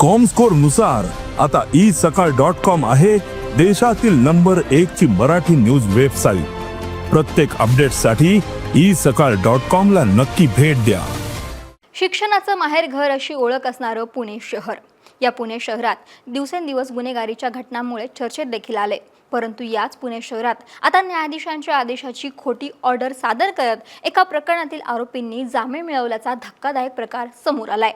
कॉमस्कोरनुसार आता ई सकाळ dot com आहे देशातील नंबर एक ची मराठी न्यूज वेबसाईट प्रत्येक अपडेटसाठी ई सकाळ डॉट कॉम ला नक्की भेट द्या. शिक्षणाचं माहेर घर अशी ओळख असणारं पुणे शहर. या पुणे शहरात दिवसेंदिवस गुन्हेगारीच्या घटनांमुळे चर्चेत देखील आले. परंतु याच पुणे शहरात आता न्यायाधीशांच्या आदेशाची खोटी ऑर्डर सादर करत एका प्रकरणातील आरोपींनी जामीन मिळवल्याचा धक्कादायक प्रकार समोर आलाय.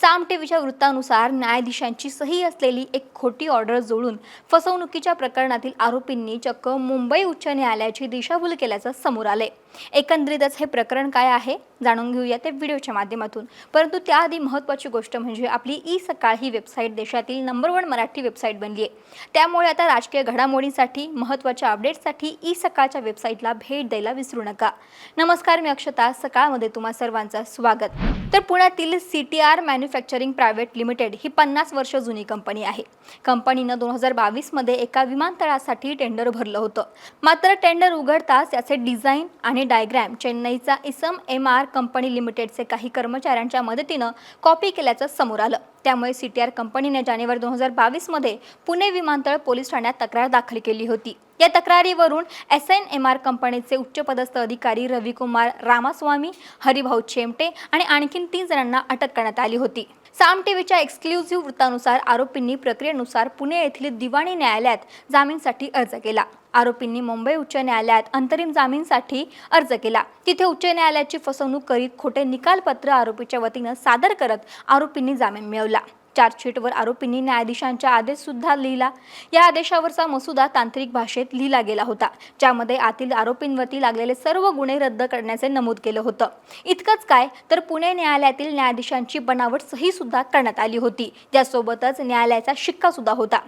साम टीव्हीच्या वृत्तानुसार न्यायाधीशांची सही असलेली एक खोटी ऑर्डर जोडून फसवणुकीच्या प्रकरणातील आरोपींनी चक्क मुंबई उच्च न्यायालयाची दिशाभूल केल्याचं समोर आले एकंदरीतच हे प्रकरण काय आहे जाणून घेऊया ते व्हिडिओच्या माध्यमातून. परंतु त्याआधी महत्त्वाची गोष्ट म्हणजे आपली ई सकाळ ही वेबसाईट देशातील नंबर वन मराठी वेबसाईट बनली आहे त्यामुळे आता राजकीय घडामोडींसाठी महत्त्वाच्या अपडेट्ससाठी ई सकाळच्या वेबसाईटला भेट द्यायला विसरू नका. नमस्कार मी अक्षता. सकाळमध्ये तुम्हा सर्वांचं स्वागत. तर पुण्यातील C T R manufacturing private limited ही पन्नास वर्ष जुनी कंपनी आहे. कंपनीनं दोन हजार बावीसमध्ये एका विमानतळासाठी टेंडर भरलं होतं. मात्र टेंडर उघडताच याचे डिझाईन आणि डायग्रॅम चेन्नईचा इसम एम आर कंपनी लिमिटेडचे काही कर्मचाऱ्यांच्या मदतीनं कॉपी केल्याचं समोर आलं. त्यामुळे सी टी आर कंपनीने जानेवारी दोन हजार बावीसमध्ये पुणे विमानतळ पोलीस ठाण्यात तक्रार दाखल केली होती. या तक्रारीवरून एस एन एम आर कंपनीचे उच्चपदस्थ अधिकारी रविकुमार रामास्वामी हरिभाऊ चेमटे आणि आणखीन तीन जणांना अटक करण्यात आली होती. साम टीव्हीच्या एक्सक्लुझिव्ह वृत्तानुसार आरोपींनी प्रक्रियेनुसार पुणे येथील दिवाणी न्यायालयात जामीनसाठी अर्ज केला. आरोपींनी मुंबई उच्च न्यायालयात अंतरिम जामीनसाठी अर्ज केला. तिथे उच्च न्यायालयाची फसवणूक करीत खोटे निकालपत्र आरोपीच्या वतीनं सादर करत आरोपींनी जामीन मिळवला. चार्जशीटवर आरोपींनी न्यायाधीशांच्या आदेश सुद्धा लिहिला. या आदेशावरचा मसुदा तांत्रिक भाषेत लिहिला गेला होता ज्यामध्ये आतील आरोपींवरती लागलेले सर्व गुन्हे रद्द करण्याचे नमूद केलं होतं. इतकंच काय तर पुणे न्यायालयातील न्यायाधीशांची बनावट सही सुद्धा करण्यात आली होती. त्यासोबतच न्यायालयाचा शिक्का सुद्धा होता.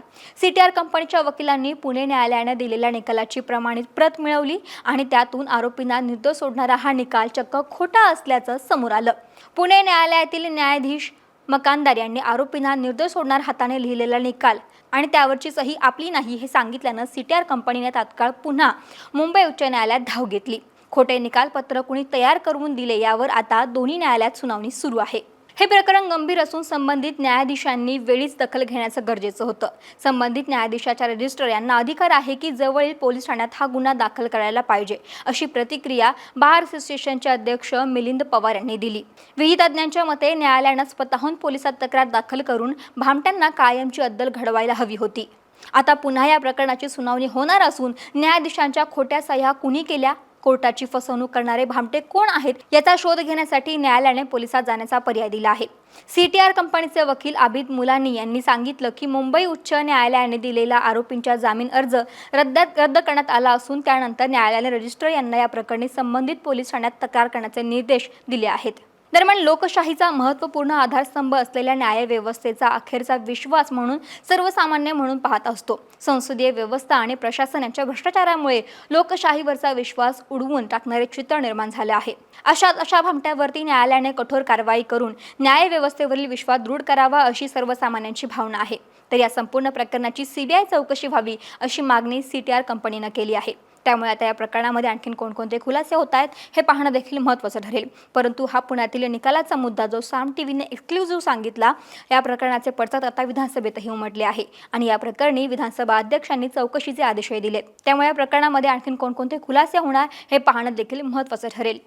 सीटीआर कंपनीच्या वकिलांनी पुणे न्यायालयाने दिलेल्या निकालाची प्रमाणित प्रत मिळवली आणि त्यातून आरोपींना निर्दोष सोडणारा हा निकाल चक्क खोटा असल्याचं समोर आलं. पुणे न्यायालयातील न्यायाधीश मकानदार यांनी आरोपींना निर्दोष सोडणार हाताने लिहिलेला निकाल. आणि त्यावरची सही आपली नाही हे सांगितल्यानं सीटीआर कंपनीने तात्काळ पुन्हा मुंबई उच्च न्यायालयात धाव घेतली. खोटे निकालपत्र कुणी तयार करून दिले यावर आता दोन्ही न्यायालयात सुनावणी सुरू आहे. हे प्रकरण गंभीर असून संबंधित न्यायाधीशांनी वेळीच दखल घेण्याचं गरजेचं होतं. संबंधित न्यायाधीशाच्या रजिस्टर यांना अधिकार आहे की जवळील पोलीस ठाण्यात हा गुन्हा दाखल करायला पाहिजे अशी प्रतिक्रिया बार असोसिएशनचे अध्यक्ष मिलिंद पवार यांनी दिली. विधितज्ञांच्या मते न्यायालयानं स्वतःहून पोलिसात तक्रार दाखल करून भामट्यांना कायमची अद्दल घडवायला हवी होती. आता पुन्हा या प्रकरणाची सुनावणी होणार असून न्यायाधीशांच्या खोट्या सह्या कुणी केल्या? कोर्टाची फसवणूक करणारे भामटे कोण आहेत याचा शोध घेण्यासाठी न्यायालयाने पोलिसात जाण्याचा पर्याय दिला आहे. सीटीआर कंपनीचे वकील आबिद मुलानी यांनी सांगितलं की मुंबई उच्च न्यायालयाने दिलेला आरोपींच्या जामीन अर्ज रद्द रद्द करण्यात आला असून त्यानंतर न्यायालयाने रजिस्टर यांना या प्रकरणी संबंधित पोलीस ठाण्यात तक्रार करण्याचे निर्देश दिले आहेत. दरम्यान लोकशाहीचा महत्त्वपूर्ण आधारस्तंभ असलेल्या न्यायव्यवस्थेचा अखेरचा विश्वास म्हणून सर्वसामान्य म्हणून पाहत असतो. संसदीय व्यवस्था आणि प्रशासन यांच्या भ्रष्टाचारामुळे लोकशाहीवरचा विश्वास उडवून टाकणारे चित्र निर्माण झाले आहे. अशा अशा भामट्यावरती न्यायालयाने कठोर कारवाई करून न्यायव्यवस्थेवरील विश्वास दृढ करावा अशी सर्वसामान्यांची भावना आहे. तर या संपूर्ण प्रकरणाची सीबीआय चौकशी व्हावी अशी मागणी सीटीआर कंपनीनं केली आहे. त्यामुळे आता या प्रकरणामध्ये आणखीन कोणकोणते खुलासे होत आहेत हे पाहणं देखील महत्त्वाचं ठरेल. परंतु हा पुण्यातील निकालाचा मुद्दा जो साम टी व्हीने एक्सक्लुझिव्ह सांगितला या प्रकरणाचे पडसाद आता विधानसभेतही उमटले आहे. आणि या प्रकरणी विधानसभा अध्यक्षांनी चौकशीचे आदेशही दिले. त्यामुळे या प्रकरणामध्ये आणखीन कोणकोणते खुलासे होणार हे पाहणं देखील महत्त्वाचं ठरेल.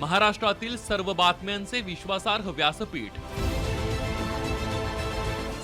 महाराष्ट्रातील सर्व बातम्यांचे विश्वासार्ह व्यासपीठ